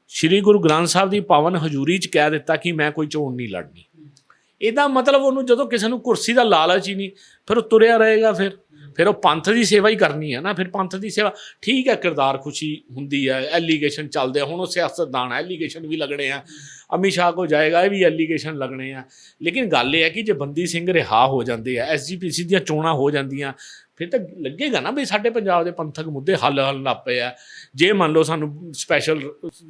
ਸ੍ਰੀ ਗੁਰੂ ਗ੍ਰੰਥ ਸਾਹਿਬ ਦੀ ਪਾਵਨ ਹਜ਼ੂਰੀ 'ਚ ਕਹਿ ਦਿੱਤਾ ਕਿ ਮੈਂ ਕੋਈ ਚੋਣ ਨਹੀਂ ਲੜਨੀ। ਇਹਦਾ ਮਤਲਬ ਉਹਨੂੰ ਜਦੋਂ ਕਿਸੇ ਨੂੰ ਕੁਰਸੀ ਦਾ ਲਾਲਚ ਹੀ ਨਹੀਂ ਫਿਰ ਉਹ ਤੁਰਿਆ ਰਹੇਗਾ ਫਿਰ। ਫਿਰ ਉਹ ਪੰਥ ਦੀ ਸੇਵਾ ਹੀ ਕਰਨੀ ਹੈ ਨਾ ਫਿਰ ਪੰਥ ਦੀ ਸੇਵਾ। ਠੀਕ ਹੈ ਕਿਰਦਾਰ ਖੁਸ਼ੀ ਹੁੰਦੀ ਹੈ ਐਲੀਗੇਸ਼ਨ ਚੱਲਦੇ ਆ, ਹੁਣ ਉਹ ਸਿਆਸਤਦਾਨ ਐਲੀਗੇਸ਼ਨ ਵੀ ਲੱਗਣੇ ਆ। ਅਮਿਤ ਸ਼ਾਹ ਕੋ ਜਾਏਗਾ ਇਹ ਵੀ ਐਲੀਗੇਸ਼ਨ ਲੱਗਣੇ ਆ। ਲੇਕਿਨ ਗੱਲ ਇਹ ਹੈ ਕਿ ਜੇ ਬੰਦੀ ਸਿੰਘ ਰਿਹਾ ਹੋ ਜਾਂਦੇ ਆ ਐਸਜੀਪੀਸੀ ਦੀਆਂ ਚੋਣਾਂ ਹੋ ਜਾਂਦੀਆਂ ਫਿਰ ਤਾਂ ਲੱਗੇਗਾ ਨਾ ਵੀ ਸਾਡੇ ਪੰਜਾਬ ਦੇ ਪੰਥਕ ਮੁੱਦੇ ਹੱਲ ਹੱਲ ਨਾ ਪਏ ਆ। ਜੇ ਮੰਨ ਲਓ ਸਾਨੂੰ ਸਪੈਸ਼ਲ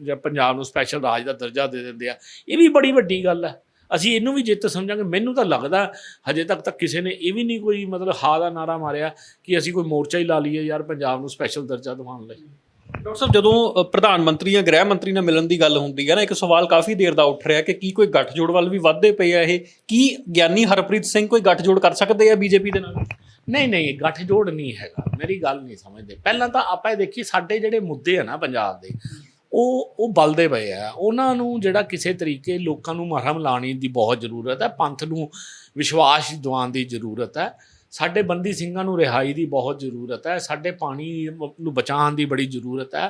ਜਾਂ ਪੰਜਾਬ ਨੂੰ ਸਪੈਸ਼ਲ ਰਾਜ ਦਾ ਦਰਜਾ ਦੇ ਦਿੰਦੇ ਆ ਇਹ ਵੀ ਬੜੀ ਵੱਡੀ ਗੱਲ ਹੈ। ਅਸੀਂ ਇਹਨੂੰ ਵੀ ਜਿੱਤ ਸਮਝਾਂਗੇ। ਮੈਨੂੰ ਤਾਂ ਲੱਗਦਾ ਹਜੇ ਤੱਕ ਤਾਂ ਕਿਸੇ ਨੇ ਇਹ ਵੀ ਨਹੀਂ ਕੋਈ ਮਤਲਬ ਹਾਂ ਦਾ ਨਾਰਾ ਮਾਰਿਆ ਕਿ ਅਸੀਂ ਕੋਈ ਮੋਰਚਾ ਹੀ ਲਾ ਲਈਏ ਯਾਰ ਪੰਜਾਬ ਨੂੰ ਸਪੈਸ਼ਲ ਦਰਜਾ ਦਿਵਾਉਣ ਲਈ। ਡਾਕਟਰ ਸਾਹਿਬ ਜਦੋਂ ਪ੍ਰਧਾਨ ਮੰਤਰੀ ਜਾਂ ਗ੍ਰਹਿ ਮੰਤਰੀ ਨਾਲ ਮਿਲਣ ਦੀ ਗੱਲ ਹੁੰਦੀ ਹੈ ਨਾ ਇੱਕ ਸਵਾਲ ਕਾਫੀ ਦੇਰ ਦਾ ਉੱਠ ਰਿਹਾ ਕਿ ਕੀ ਕੋਈ ਗੱਠਜੋੜ ਵੱਲ ਵੀ ਵੱਧਦੇ ਪਏ ਆ ਇਹ? ਕੀ ਗਿਆਨੀ ਹਰਪ੍ਰੀਤ ਸਿੰਘ ਕੋਈ ਗੱਠਜੋੜ ਕਰ ਸਕਦੇ ਆ ਬੀਜੇਪੀ ਦੇ ਨਾਲ? ਨਹੀਂ ਨਹੀਂ ਗੱਠਜੋੜ ਨਹੀਂ ਹੈਗਾ। ਮੇਰੀ ਗੱਲ ਨਹੀਂ ਸਮਝਦੇ। ਪਹਿਲਾਂ ਤਾਂ ਆਪਾਂ ਇਹ ਦੇਖੀ ਸਾਡੇ ਜਿਹੜੇ ਮੁੱਦੇ ਆ ਨਾ ਪੰਜਾਬ ਦੇ ਉਹ ਉਹ ਬਲਦੇ ਪਏ ਆ। ਉਹਨਾਂ ਨੂੰ ਜਿਹੜਾ ਕਿਸੇ ਤਰੀਕੇ ਲੋਕਾਂ ਨੂੰ ਮਰਹਮ ਲਾਣੀ ਦੀ ਬਹੁਤ ਜ਼ਰੂਰਤ ਹੈ, ਪੰਥ ਨੂੰ ਵਿਸ਼ਵਾਸ ਦਿਵਾਉਣ ਦੀ ਜ਼ਰੂਰਤ ਹੈ। ਸਾਡੇ ਬੰਦੀ ਸਿੰਘਾਂ ਨੂੰ ਰਿਹਾਈ ਦੀ ਬਹੁਤ ਜ਼ਰੂਰਤ ਹੈ, ਸਾਡੇ ਪਾਣੀ ਨੂੰ ਬਚਾਉਣ ਦੀ ਬੜੀ ਜ਼ਰੂਰਤ ਹੈ।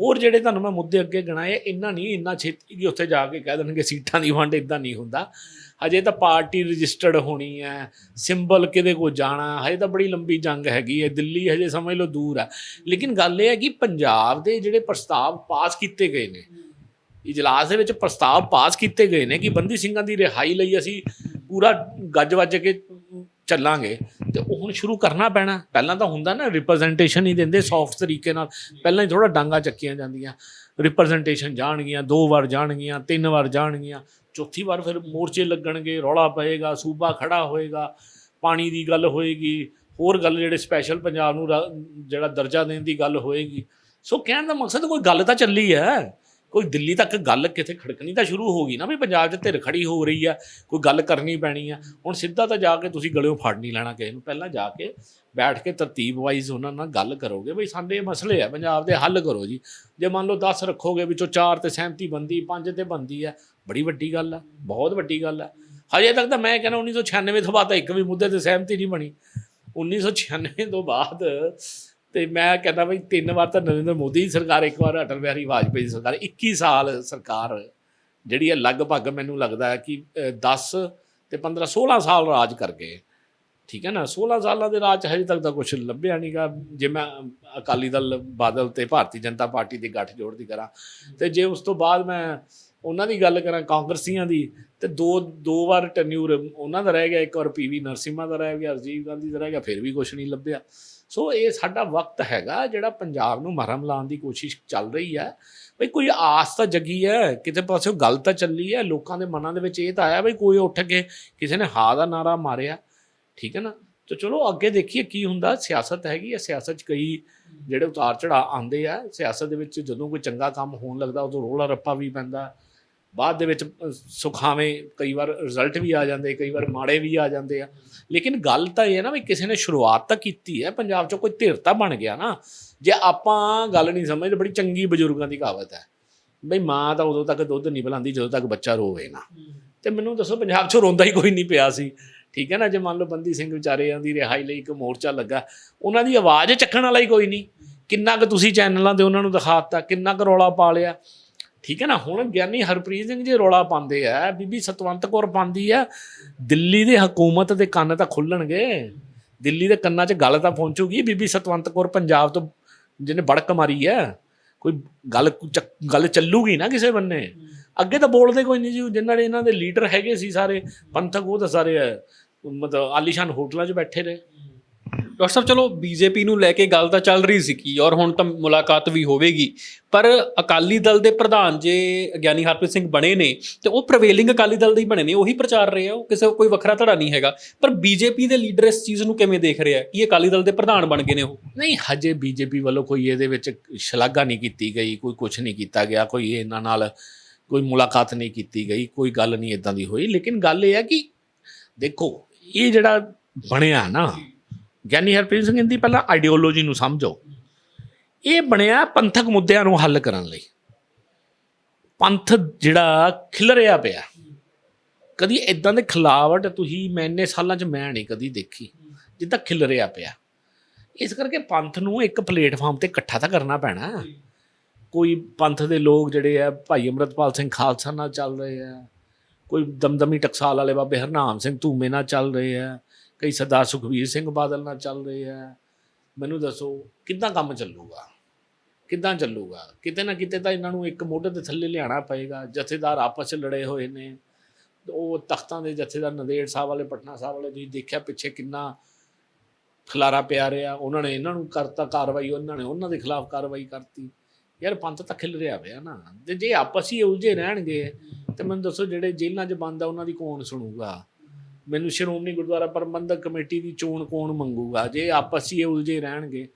ਹੋਰ ਜਿਹੜੇ ਤੁਹਾਨੂੰ ਮੈਂ ਮੁੱਦੇ ਅੱਗੇ ਗਿਣਾਏ, ਇੰਨਾ ਨਹੀਂ, ਇੰਨਾ ਛੇਤੀ ਕਿ ਉੱਥੇ ਜਾ ਕੇ ਕਹਿ ਦੇਣਗੇ ਸੀਟਾਂ ਦੀ ਵੰਡ ਇਦਾਂ ਨਹੀਂ ਹੁੰਦਾ। ਹਜੇ ਤਾਂ ਪਾਰਟੀ ਰਜਿਸਟਰਡ ਹੋਣੀ ਹੈ, ਸਿੰਬਲ ਕਿਹਦੇ ਕੋ ਜਾਣਾ, ਹਜੇ ਤਾਂ ਬੜੀ ਲੰਬੀ ਜੰਗ ਹੈਗੀ ਹੈ, ਦਿੱਲੀ ਹਜੇ ਸਮਝ ਲਓ ਦੂਰ ਹੈ। ਲੇਕਿਨ ਗੱਲ ਇਹ ਹੈ ਕਿ ਪੰਜਾਬ ਦੇ ਜਿਹੜੇ ਪ੍ਰਸਤਾਵ ਪਾਸ ਕੀਤੇ ਗਏ ਨੇ, ਇਜਲਾਸ ਦੇ ਵਿੱਚ ਪ੍ਰਸਤਾਵ ਪਾਸ ਕੀਤੇ ਗਏ ਨੇ ਕਿ ਬੰਦੀ ਸਿੰਘਾਂ ਦੀ ਰਿਹਾਈ ਲਈ ਅਸੀਂ ਪੂਰਾ ਗੱਜ ਵੱਜ ਕੇ ਚੱਲਾਂਗੇ, ਤੇ ਉਹ ਹੁਣ ਸ਼ੁਰੂ ਕਰਨਾ ਪੈਣਾ। ਪਹਿਲਾਂ ਤਾਂ ਹੁੰਦਾ ਨਾ ਰਿਪਰੈਜ਼ੈਂਟੇਸ਼ਨ ਹੀ ਦਿੰਦੇ ਸੌਫਟ ਤਰੀਕੇ ਨਾਲ, ਪਹਿਲਾਂ ਹੀ ਥੋੜਾ ਡਾਂਗਾ ਚੱਕੀਆਂ ਜਾਂਦੀਆਂ। ਰਿਪਰੈਜ਼ੈਂਟੇਸ਼ਨ ਜਾਣਗੀਆਂ, ਦੋ ਵਾਰ ਜਾਣਗੀਆਂ, ਤਿੰਨ ਵਾਰ ਜਾਣਗੀਆਂ। ਚੌਥੀ ਵਾਰ ਫਿਰ ਮੋਰਚੇ ਲੱਗਣਗੇ, ਰੌਲਾ ਪਏਗਾ, ਸੂਬਾ ਖੜਾ ਹੋਏਗਾ, ਪਾਣੀ ਦੀ ਗੱਲ ਹੋਏਗੀ, ਹੋਰ ਗੱਲ ਜਿਹੜੇ ਸਪੈਸ਼ਲ ਪੰਜਾਬ ਨੂੰ ਰਾ- ਜਿਹੜਾ ਦਰਜਾ ਦੇਣ ਦੀ ਗੱਲ ਹੋਏਗੀ। ਸੋ ਕਹਿਣ ਦਾ ਮਕਸਦ ਕੋਈ ਗੱਲ ਤਾਂ ਚੱਲੀ ਹੈ। ਕੋਈ ਦਿੱਲੀ ਤੱਕ ਗੱਲ ਕਿਤੇ ਖੜਕਣੀ ਤਾਂ ਸ਼ੁਰੂ ਹੋ ਗਈ ਨਾ ਵੀ ਪੰਜਾਬ 'ਚ ਧਿਰ ਖੜੀ ਹੋ ਰਹੀ ਆ ਕੋਈ ਗੱਲ ਕਰਨੀ ਪੈਣੀ ਆ ਹੁਣ ਸਿੱਧਾ ਤਾਂ ਜਾ ਕੇ ਤੁਸੀਂ ਗਲਿਓਂ ਫੜ ਨਹੀਂ ਲੈਣਾ ਕਿਸੇ ਨੂੰ। ਪਹਿਲਾਂ ਜਾ ਕੇ ਬੈਠ ਕੇ ਤਰਤੀਬ ਵਾਈਜ਼ ਉਹਨਾਂ ਨਾਲ ਗੱਲ ਕਰੋਗੇ ਬਈ ਸਾਡੇ ਇਹ ਮਸਲੇ ਆ, ਪੰਜਾਬ ਦੇ ਹੱਲ ਕਰੋ ਜੀ। ਜੇ ਮੰਨ ਲਓ 10 ਰੱਖੋਗੇ ਵਿੱਚੋਂ 4 ਤੇ ਸਹਿਮਤੀ ਬੰਦੀ 5 ਤੇ ਬੰਦੀ ਆ ਬੜੀ ਵੱਡੀ ਗੱਲ ਆ ਬਹੁਤ ਵੱਡੀ ਗੱਲ ਆ। ਹਜੇ ਤੱਕ ਤਾਂ ਮੈਂ ਕਹਿੰਦਾ 1996 ਤੋਂ ਬਾਅਦ ਤਾਂ ਇੱਕ ਵੀ ਮੁੱਦੇ ਤੇ ਸਹਿਮਤੀ ਨਹੀਂ ਬਣੀ। 1996 ਤੋਂ ਬਾਅਦ ਤੇ ਮੈਂ ਕਹਿੰਦਾ ਬਈ ਤਿੰਨ ਵਾਰ ਤਾਂ ਨਰਿੰਦਰ ਮੋਦੀ ਦੀ ਸਰਕਾਰ ਇੱਕ ਵਾਰ ਅਟਲ ਬਿਹਾਰੀ ਵਾਜਪੇਈ ਦੀ ਸਰਕਾਰ 21 ਸਾਲ ਸਰਕਾਰ ਜਿਹੜੀ ਹੈ ਲਗਭਗ ਮੈਨੂੰ ਲੱਗਦਾ ਹੈ ਕਿ ਅ, 10 ਤੇ 15 16 ਸਾਲ ਰਾਜ ਕਰ ਗਏ। ਠੀਕ ਹੈ ਨਾ? 16 ਸਾਲਾਂ ਦੇ ਰਾਜ 'ਚ ਹਜੇ ਤੱਕ ਤਾਂ ਕੁਝ ਲੱਭਿਆ ਨਹੀਂਗਾ ਜੇ ਮੈਂ ਅਕਾਲੀ ਦਲ ਬਾਦਲ ਤੇ ਭਾਰਤੀ ਜਨਤਾ ਪਾਰਟੀ ਦੇ ਗੱਠਜੋੜ ਦੀ ਕਰਾਂ ਤੇ ਜੇ ਉਸ ਤੋਂ ਬਾਅਦ ਮੈਂ ਉਹਨਾਂ ਦੀ ਗੱਲ ਕਰਾਂ ਕਾਂਗਰਸੀਆਂ ਦੀ, ਤੇ ਦੋ ਦੋ ਵਾਰ ਟੈਨਿਊਰ ਉਹਨਾਂ ਦਾ ਰਹਿ ਗਿਆ, ਇੱਕ ਵਾਰ ਪੀਵੀ ਨਰਸਿਮਾ ਦਾ ਰਹਿ ਗਿਆ ਰਾਜੀਵ ਗਾਂਧੀ ਦਾ ਰਹਿ ਗਿਆ, ਫਿਰ ਵੀ ਕੁਝ ਨਹੀਂ ਲੱਭਿਆ। ਸੋ ਇਹ ਸਾਡਾ ਵਕਤ ਹੈਗਾ, ਜਿਹੜਾ ਪੰਜਾਬ ਨੂੰ ਮਰਮ ਲਾਉਣ ਦੀ ਕੋਸ਼ਿਸ਼ ਚੱਲ ਰਹੀ ਹੈ। ਬਈ ਕੋਈ ਆਸ ਤਾਂ ਜਗੀ ਹੈ, ਕਿਤੇ ਪਾਸੇ ਗੱਲ ਤਾਂ ਚੱਲੀ ਹੈ, ਲੋਕਾਂ ਦੇ ਮਨਾਂ ਦੇ ਵਿੱਚ ਇਹ ਤਾਂ ਆਇਆ ਬਈ ਕੋਈ ਉੱਠ ਕੇ ਕਿਸੇ ਨੇ ਹਾਂ ਦਾ ਨਾਰਾ ਮਾਰਿਆ। ਠੀਕ ਹੈ ਨਾ? ਤੇ ਚਲੋ ਅੱਗੇ ਦੇਖੀਏ ਕੀ ਹੁੰਦਾ, ਸਿਆਸਤ ਹੈਗੀ ਹੈ, ਸਿਆਸਤ 'ਚ ਕਈ ਜਿਹੜੇ ਉਤਾਰ ਚੜਾ ਆਉਂਦੇ ਆ, ਸਿਆਸਤ ਦੇ ਵਿੱਚ ਜਦੋਂ ਕੋਈ ਚੰਗਾ ਕੰਮ ਹੋਣ ਲੱਗਦਾ, ਉਦੋਂ ਰੋਲਾ ਰੱਪਾ ਵੀ ਪੈਂਦਾ। ਬਾਅਦ ਦੇ ਵਿੱਚ ਸੁਖਾਵੇਂ ਕਈ ਵਾਰ ਰਿਜ਼ਲਟ ਵੀ ਆ ਜਾਂਦੇ ਕਈ ਵਾਰ ਮਾੜੇ ਵੀ ਆ ਜਾਂਦੇ ਆ। ਲੇਕਿਨ ਗੱਲ ਤਾਂ ਇਹ ਹੈ ਨਾ ਵੀ ਕਿਸੇ ਨੇ ਸ਼ੁਰੂਆਤ ਤਾਂ ਕੀਤੀ ਹੈ ਪੰਜਾਬ 'ਚ ਕੋਈ ਧਿਰ ਤਾਂ ਬਣ ਗਿਆ ਨਾ। ਜੇ ਆਪਾਂ ਗੱਲ ਨਹੀਂ ਸਮਝਦੇ ਬੜੀ ਚੰਗੀ ਬਜ਼ੁਰਗਾਂ ਦੀ ਕਹਾਵਤ ਹੈ। ਬਈ ਮਾਂ ਤਾਂ ਉਦੋਂ ਤੱਕ ਦੁੱਧ ਨਹੀਂ ਪਿਲਾਉਂਦੀ ਜਦੋਂ ਤੱਕ ਬੱਚਾ ਰੋਵੇ ਨਾ। ਤੇ ਮੈਨੂੰ ਦੱਸੋ ਪੰਜਾਬ 'ਚ ਰੋਂਦਾ ਹੀ ਕੋਈ ਨਹੀਂ ਪਿਆ ਸੀ। ਠੀਕ ਹੈ ਨਾ ਜੇ ਮੰਨ ਲਓ ਬੰਦੀ ਸਿੰਘ ਵਿਚਾਰਿਆਂ ਦੀ ਰਿਹਾਈ ਲਈ ਇੱਕ ਮੋਰਚਾ ਲੱਗਾ ਉਹਨਾਂ ਦੀ ਆਵਾਜ਼ ਚੱਕਣ ਵਾਲਾ ਹੀ ਕੋਈ ਨਹੀਂ। ਕਿੰਨਾ ਕੁ ਤੁਸੀਂ ਚੈਨਲਾਂ ਤੇ ਉਹਨਾਂ ਨੂੰ ਦਿਖਾਤਾ ਕਿੰਨਾ ਕੁ ਰੌਲਾ ਪਾ ਲਿਆ। ਠੀਕ ਹੈ ਨਾ? ਹੁਣ ਗਿਆਨੀ ਹਰਪ੍ਰੀਤ ਸਿੰਘ ਜੀ ਰੌਲਾ ਪਾਉਂਦੇ ਆ। ਬੀਬੀ ਸਤਵੰਤ ਕੌਰ ਪਾਉਂਦੀ ਆ। ਦਿੱਲੀ ਦੇ ਹਕੂਮਤ ਦੇ ਕੰਨ ਤਾਂ ਖੁੱਲਣਗੇ। ਦਿੱਲੀ ਦੇ ਕੰਨਾਂ 'ਚ ਗੱਲ ਤਾਂ ਪਹੁੰਚੂਗੀ। ਬੀਬੀ ਸਤਵੰਤ ਕੌਰ ਪੰਜਾਬ ਤੋਂ ਜਿਹਨੇ ਬੜਕ ਮਾਰੀ ਆ। ਕੋਈ ਗੱਲ ਚੱਕ- ਗੱਲ ਚੱਲੂਗੀ ਨਾ ਕਿਸੇ ਬੰਨੇ। ਅੱਗੇ ਤਾਂ ਬੋਲਦੇ ਕੋਈ ਨਹੀਂ ਜੀ। ਜਿਨ੍ਹਾਂ ਦੇ ਇਹਨਾਂ ਦੇ ਲੀਡਰ ਹੈਗੇ ਸੀ ਸਾਰੇ, ਪੰਥਕ ਉਹ ਤਾਂ ਸਾਰੇ ਮਤਲਬ ਆਲੀਸ਼ਾਨ ਹੋਟਲਾਂ 'ਚ ਬੈਠੇ ਰਹੇ ਡਾਕਟਰ ਸਾਹਿਬ, ਚਲੋ, ਬੀਜੇਪੀ ਨੂੰ ਲੈ ਕੇ ਗੱਲ ਤਾਂ ਚੱਲ ਰਹੀ ਸੀ ਕੀ ਔਰ ਹੁਣ ਤਾਂ ਮੁਲਾਕਾਤ ਵੀ ਹੋਵੇਗੀ। ਪਰ ਅਕਾਲੀ ਦਲ ਦੇ ਪ੍ਰਧਾਨ ਜੇ ਗਿਆਨੀ ਹਰਪ੍ਰੀਤ ਸਿੰਘ ਬਣੇ ਨੇ, ਤੇ ਉਹ ਪ੍ਰਵੇਲਿੰਗ ਅਕਾਲੀ ਦਲ ਦੇ ਹੀ ਬਣੇ ਨੇ, ਉਹੀ ਪ੍ਰਚਾਰ ਰਹੇ ਆ, ਉਹ ਕਿਸੇ, ਕੋਈ ਵੱਖਰਾ ਧੜਾ ਨਹੀਂ ਹੈਗਾ। ਪਰ ਬੀਜੇਪੀ ਦੇ ਲੀਡਰ ਇਸ ਚੀਜ਼ ਨੂੰ ਕਿਵੇਂ ਦੇਖ ਰਿਹਾ? ਕਿ ਅਕਾਲੀ ਦਲ ਦੇ ਪ੍ਰਧਾਨ ਬਣ ਗਏ ਨੇ ਉਹ? ਨਹੀਂ, ਹਜੇ ਬੀਜੇਪੀ ਵੱਲੋਂ ਕੋਈ ਇਹਦੇ ਵਿੱਚ ਸ਼ਲਾਘਾ ਨਹੀਂ ਕੀਤੀ ਗਈ, ਕੋਈ ਕੁਝ ਨਹੀਂ ਕੀਤਾ ਗਿਆ, ਕੋਈ ਇਹਨਾਂ ਨਾਲ ਕੋਈ ਮੁਲਾਕਾਤ ਨਹੀਂ ਕੀਤੀ ਗਈ, ਕੋਈ ਗੱਲ ਨਹੀਂ ਇਦਾਂ ਦੀ ਹੋਈ। ਲੇਕਿਨ ਗੱਲ ਇਹ ਹੈ ਕਿ ਦੇਖੋ, ਇਹ ਜਿਹੜਾ ਬਣਿਆ ਨਾ ਗਿਆਨੀ ਹਰਪ੍ਰੀਤ ਸਿੰਘ ਦੀ ਪਹਿਲਾਂ ਆਈਡੀਓਲੋਜੀ ਨੂੰ ਸਮਝੋ। ਇਹ ਬਣਿਆ ਪੰਥਕ ਮੁੱਦਿਆਂ ਨੂੰ ਹੱਲ ਕਰਨ ਲਈ। ਪੰਥ ਜਿਹੜਾ ਖਿਲਰਿਆ ਪਿਆ। ਕਦੀ ਇਦਾਂ ਦੇ ਖਿਲਾਵਟ ਤੁਸੀਂ ਮੈਂ ਇੰਨੇ ਸਾਲਾਂ 'ਚ ਮੈਂ ਨਹੀਂ ਕਦੀ ਦੇਖੀ, ਜਿੱਦਾਂ ਖਿਲਰਿਆ ਪਿਆ। ਇਸ ਕਰਕੇ ਪੰਥ ਨੂੰ ਇੱਕ ਪਲੇਟਫਾਰਮ ਤੇ ਇਕੱਠਾ ਤਾਂ ਕਰਨਾ ਪੈਣਾ। ਕੋਈ ਪੰਥ ਦੇ ਲੋਕ ਜਿਹੜੇ ਆ, ਭਾਈ ਅਮਰਤਪਾਲ ਸਿੰਘ ਖਾਲਸਾ ਨਾਲ ਚੱਲ ਰਹੇ ਆ। ਕੋਈ ਦਮਦਮੀ ਟਕਸਾਲ ਵਾਲੇ ਬਾਬੇ ਹਰਨਾਮ ਸਿੰਘ ਧੂਮੇ ਨਾਲ ਚੱਲ ਰਹੇ ਆ। ਕਈ ਸਰਦਾਰ ਸੁਖਵੀਰ ਸਿੰਘ ਬਾਦਲ ਨਾਲ ਚੱਲ ਰਹੇ ਆ। ਮੈਨੂੰ ਦੱਸੋ, ਕਿੱਦਾਂ ਕੰਮ ਚੱਲੂਗਾ? ਕਿੱਦਾਂ ਚੱਲੂਗਾ? ਕਿਤੇ ਨਾ ਕਿਤੇ ਤਾਂ ਇਹਨਾਂ ਨੂੰ ਇੱਕ ਮੋਢੇ ਦੇ ਥੱਲੇ ਲਿਆਣਾ ਪਏਗਾ। ਜਥੇਦਾਰ ਆਪਸ 'ਚ ਲੜੇ ਹੋਏ ਨੇ। ਉਹ ਤਖਤਾਂ ਦੇ ਜਥੇਦਾਰ ਨੰਦੇੜ ਸਾਹਿਬ ਵਾਲੇ, ਪਟਨਾ ਸਾਹਿਬ ਵਾਲੇ, ਤੁਸੀਂ ਦੇਖਿਆ ਪਿੱਛੇ ਕਿੰਨਾ ਖਲਾਰਾ ਪਿਆ ਰਿਹਾ। ਉਹਨਾਂ ਨੇ ਇਹਨਾਂ ਨੂੰ ਕਰਤਾ ਕਾਰਵਾਈ, ਉਹਨਾਂ ਨੇ ਉਹਨਾਂ ਦੇ ਖਿਲਾਫ ਕਾਰਵਾਈ ਕਰਤੀ। ਯਾਰ ਪੰਥ ਤਾਂ ਖਿਲ ਰਿਹਾ ਪਿਆ ਨਾ। ਤੇ ਜੇ ਆਪਸ ਹੀ ਉਲਝੇ ਰਹਿਣਗੇ, ਤੇ ਮੈਨੂੰ ਦੱਸੋ ਜਿਹੜੇ ਜੇਲ੍ਹਾਂ 'ਚ ਬੰਦ ਆ, ਉਹਨਾਂ ਦੀ ਕੌਣ ਸੁਣੂਗਾ? ਮੈਨੂੰ ਸ਼੍ਰੋਮਣੀ ਗੁਰਦੁਆਰਾ ਪ੍ਰਬੰਧਕ ਕਮੇਟੀ ਦੀ ਚੋਣ ਕੌਣ ਮੰਗੂਗਾ? ਜੇ ਆਪਸ ਹੀ ਉਲਝੇ ਰਹਿਣਗੇ।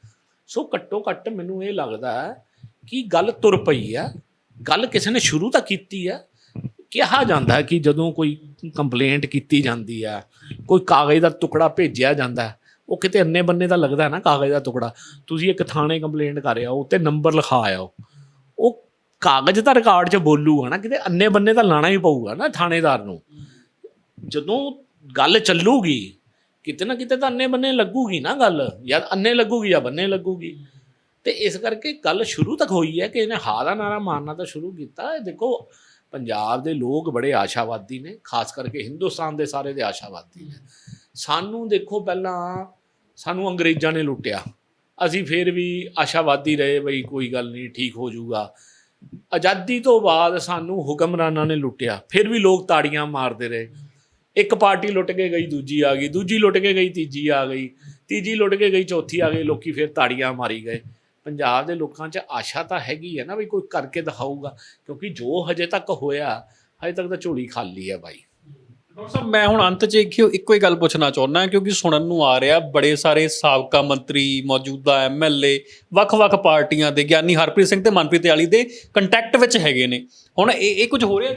ਸੋ ਘੱਟੋ ਘੱਟ ਮੈਨੂੰ ਇਹ ਲੱਗਦਾ ਹੈ ਕਿ ਗੱਲ ਤੁਰ ਪਈ ਆ ਗੱਲ ਕਿਸੇ ਨੇ ਸ਼ੁਰੂ ਤਾਂ ਕੀਤੀ ਆ ਕਿਹਾ ਜਾਂਦਾ ਕਿ ਜਦੋਂ ਕੋਈ ਕੰਪਲੇਂਟ ਕੀਤੀ ਜਾਂਦੀ ਆ ਕੋਈ ਕਾਗਜ਼ ਦਾ ਟੁਕੜਾ ਭੇਜਿਆ ਜਾਂਦਾ ਉਹ ਕਿਤੇ ਅੰਨੇ ਬੰਨੇ ਦਾ ਲੱਗਦਾ ਨਾ ਕਾਗਜ਼ ਦਾ ਟੁਕੜਾ। ਤੁਸੀਂ ਇੱਕ ਥਾਣੇ ਕੰਪਲੇਂਟ ਕਰ ਆਓ, ਉੱਤੇ ਨੰਬਰ ਲਿਖਾ ਆਓ ਉਹ ਕਾਗਜ਼ ਦਾ ਰਿਕਾਰਡ 'ਚ ਬੋਲੂਗਾ ਨਾ, ਕਿਤੇ ਅੰਨੇ ਬੰਨੇ ਤਾਂ ਲਾਣਾ ਹੀ ਪਊਗਾ ਨਾ ਥਾਣੇਦਾਰ ਨੂੰ। ਜਦੋਂ ਗੱਲ ਚੱਲੂਗੀ, ਕਿਤੇ ਨਾ ਕਿਤੇ ਤਾਂ ਅੰਨੇ ਬੰਨੇ ਲੱਗੂਗੀ ਨਾ ਗੱਲ, ਜਾਂ ਅੰਨੇ ਲੱਗੂਗੀ ਜਾਂ ਬੰਨੇ ਲੱਗੂਗੀ। ਤੇ ਇਸ ਕਰਕੇ ਗੱਲ ਸ਼ੁਰੂ ਤੱਕ ਹੋਈ ਹੈ ਕਿ ਇਹਨੇ ਹਾ ਦਾ ਨਾਰਾ ਮਾਰਨਾ ਤਾਂ ਸ਼ੁਰੂ ਕੀਤਾ। ਇਹ ਦੇਖੋ, ਪੰਜਾਬ ਦੇ ਲੋਕ ਬੜੇ ਆਸ਼ਾਵਾਦੀ ਨੇ, ਖਾਸ ਕਰਕੇ ਹਿੰਦੁਸਤਾਨ ਦੇ ਸਾਰੇ ਦੇ ਆਸ਼ਾਵਾਦੀ ਨੇ। ਸਾਨੂੰ ਦੇਖੋ ਪਹਿਲਾਂ ਸਾਨੂੰ ਅੰਗਰੇਜ਼ਾਂ ਨੇ ਲੁੱਟਿਆ। ਅਸੀਂ ਫਿਰ ਵੀ ਆਸ਼ਾਵਾਦੀ ਰਹੇ, ਬਈ ਕੋਈ ਗੱਲ ਨਹੀਂ, ਠੀਕ ਹੋ ਜਾਊਗਾ। ਆਜ਼ਾਦੀ ਤੋਂ ਬਾਅਦ ਸਾਨੂੰ ਹੁਕਮਰਾਨਾਂ ਨੇ ਲੁੱਟਿਆ। ਫਿਰ ਵੀ ਲੋਕ ਤਾੜੀਆਂ ਮਾਰਦੇ ਰਹੇ। ਇੱਕ ਪਾਰਟੀ ਲੁੱਟ ਕੇ ਗਈ ਦੂਜੀ ਆ ਗਈ ਦੂਜੀ ਲੁੱਟ ਕੇ ਗਈ ਤੀਜੀ ਆ ਗਈ ਤੀਜੀ ਲੁੱਟ ਕੇ ਗਈ ਚੌਥੀ ਆ ਗਈ ਲੋਕੀ ਫਿਰ ਤਾੜੀਆਂ ਮਾਰੀ ਗਏ। ਪੰਜਾਬ ਦੇ ਲੋਕਾਂ 'ਚ ਆਸ਼ਾ ਤਾਂ ਹੈਗੀ ਹੈ ਨਾ ਵੀ ਕੋਈ ਕਰਕੇ ਦਿਖਾਊਗਾ ਕਿਉਂਕਿ ਜੋ ਹਜੇ ਤੱਕ ਹੋਇਆ ਹਜੇ ਤੱਕ ਤਾਂ ਝੋਲੀ ਖਾਲੀ ਹੈ ਬਾਈ। ਡਾਕਟਰ ਸਾਹਿਬ ਮੈਂ ਹੁਣ ਅੰਤ 'ਚ ਇੱਕੋ ਇੱਕੋ ਹੀ ਗੱਲ ਪੁੱਛਣਾ ਚਾਹੁੰਦਾ ਕਿਉਂਕਿ ਸੁਣਨ ਨੂੰ ਆ ਰਿਹਾ ਬੜੇ ਸਾਰੇ ਸਾਬਕਾ ਮੰਤਰੀ ਮੌਜੂਦਾ ਐਮਐਲਏ ਵੱਖ-ਵੱਖ ਪਾਰਟੀਆਂ ਦੇ ਗਿਆਨੀ ਹਰਪ੍ਰੀਤ ਸਿੰਘ ਤੇ ਮਨਪ੍ਰੀਤ ਆਲੀ ਦੇ ਕੰਟੈਕਟ ਵਿੱਚ ਹੈਗੇ ਨੇ। ਹੁਣ ਇਹ ਇਹ ਕੁਝ ਹੋ ਰਿਹਾ?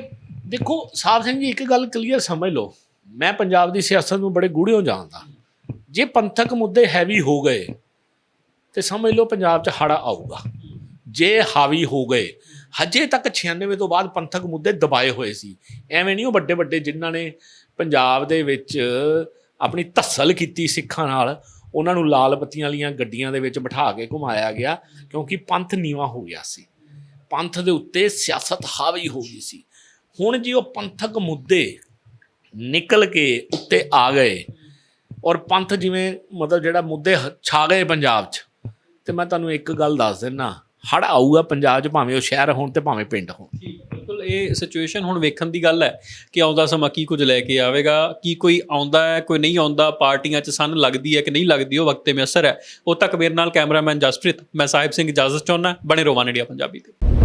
ਦੇਖੋ ਸਾਹਿਬ ਸਿੰਘ ਜੀ ਇੱਕ ਗੱਲ ਕਲੀਅਰ ਸਮਝ ਲਓ। ਮੈਂ ਪੰਜਾਬ ਦੀ ਸਿਆਸਤ ਨੂੰ ਬੜੇ ਗੂੜ੍ਹਿਓਂ ਜਾਣਦਾ। ਜੇ ਪੰਥਕ ਮੁੱਦੇ ਹੈਵੀ ਹੋ ਗਏ, ਤੇ ਸਮਝ ਲਓ ਪੰਜਾਬ 'ਚ ਹੜਾ ਆਊਗਾ। ਜੇ ਹਾਵੀ ਹੋ ਗਏ, ਹਜੇ ਤੱਕ 96 ਤੋਂ ਬਾਅਦ ਪੰਥਕ ਮੁੱਦੇ ਦਬਾਏ ਹੋਏ ਸੀ। ਐਵੇਂ ਨਹੀਂ ਉਹ ਵੱਡੇ ਵੱਡੇ ਜਿਨ੍ਹਾਂ ਨੇ ਪੰਜਾਬ ਦੇ ਵਿੱਚ ਆਪਣੀ ਧੱਸਲ ਕੀਤੀ ਸਿੱਖਾਂ ਨਾਲ, ਉਹਨਾਂ ਨੂੰ ਲਾਲ ਬੱਤੀਆਂ ਵਾਲੀਆਂ ਗੱਡੀਆਂ ਦੇ ਵਿੱਚ ਬਿਠਾ ਕੇ ਘੁਮਾਇਆ ਗਿਆ, ਕਿਉਂਕਿ ਪੰਥ ਨੀਵਾ ਹੋ ਗਿਆ ਸੀ। ਪੰਥ ਦੇ ਉੱਤੇ ਸਿਆਸਤ ਹਾਵੀ ਹੋ ਗਈ ਸੀ। ਹੁਣ ਜੀ ਉਹ ਪੰਥਕ ਮੁੱਦੇ ਨਿਕਲ ਕੇ ਉੱਤੇ ਆ ਗਏ। ਔਰ ਪੰਥ ਜਿਵੇਂ ਮਤਲਬ ਜਿਹੜਾ ਮੁੱਦੇ ਛਾ ਗਏ ਪੰਜਾਬ 'ਚ। ਤੇ ਮੈਂ ਤੁਹਾਨੂੰ ਇੱਕ ਗੱਲ ਦੱਸ ਦਿੰਨਾ ਹੜ ਆਊਗਾ ਪੰਜਾਬ 'ਚ, ਭਾਵੇਂ ਉਹ ਸ਼ਹਿਰ ਹੋਣ ਤੇ ਭਾਵੇਂ ਪਿੰਡ ਹੋਣ। ਬਿਲਕੁਲ, ਇਹ ਸਿਚੁਏਸ਼ਨ ਹੁਣ ਵੇਖਣ ਦੀ ਗੱਲ ਹੈ ਕਿ ਆਉਂਦਾ ਸਮਾਂ ਕੀ ਕੁਝ ਲੈ ਕੇ ਆਵੇਗਾ, ਕੀ ਕੋਈ ਆਉਂਦਾ ਹੈ, ਕੋਈ ਨਹੀਂ ਆਉਂਦਾ, ਪਾਰਟੀਆਂ 'ਚ ਸਨ ਲੱਗਦੀ ਹੈ ਕਿ ਨਹੀਂ ਲੱਗਦੀ, ਉਹ ਵਕਤੇ ਮੇ ਅਸਰ ਹੈ। ਉਹ ਤੱਕ ਮੇਰੇ ਨਾਲ ਕੈਮਰਾਮੈਨ ਜਸਪ੍ਰੀਤ, ਮੈਂ ਸਾਹਿਬ ਸਿੰਘ ਇਜਾਜ਼ਤ ਚਾਹੁੰਦਾ, ਬਣੇ ਰੋਵਾਨ ਇੰਡੀਆ ਪੰਜਾਬੀ ਤੇ।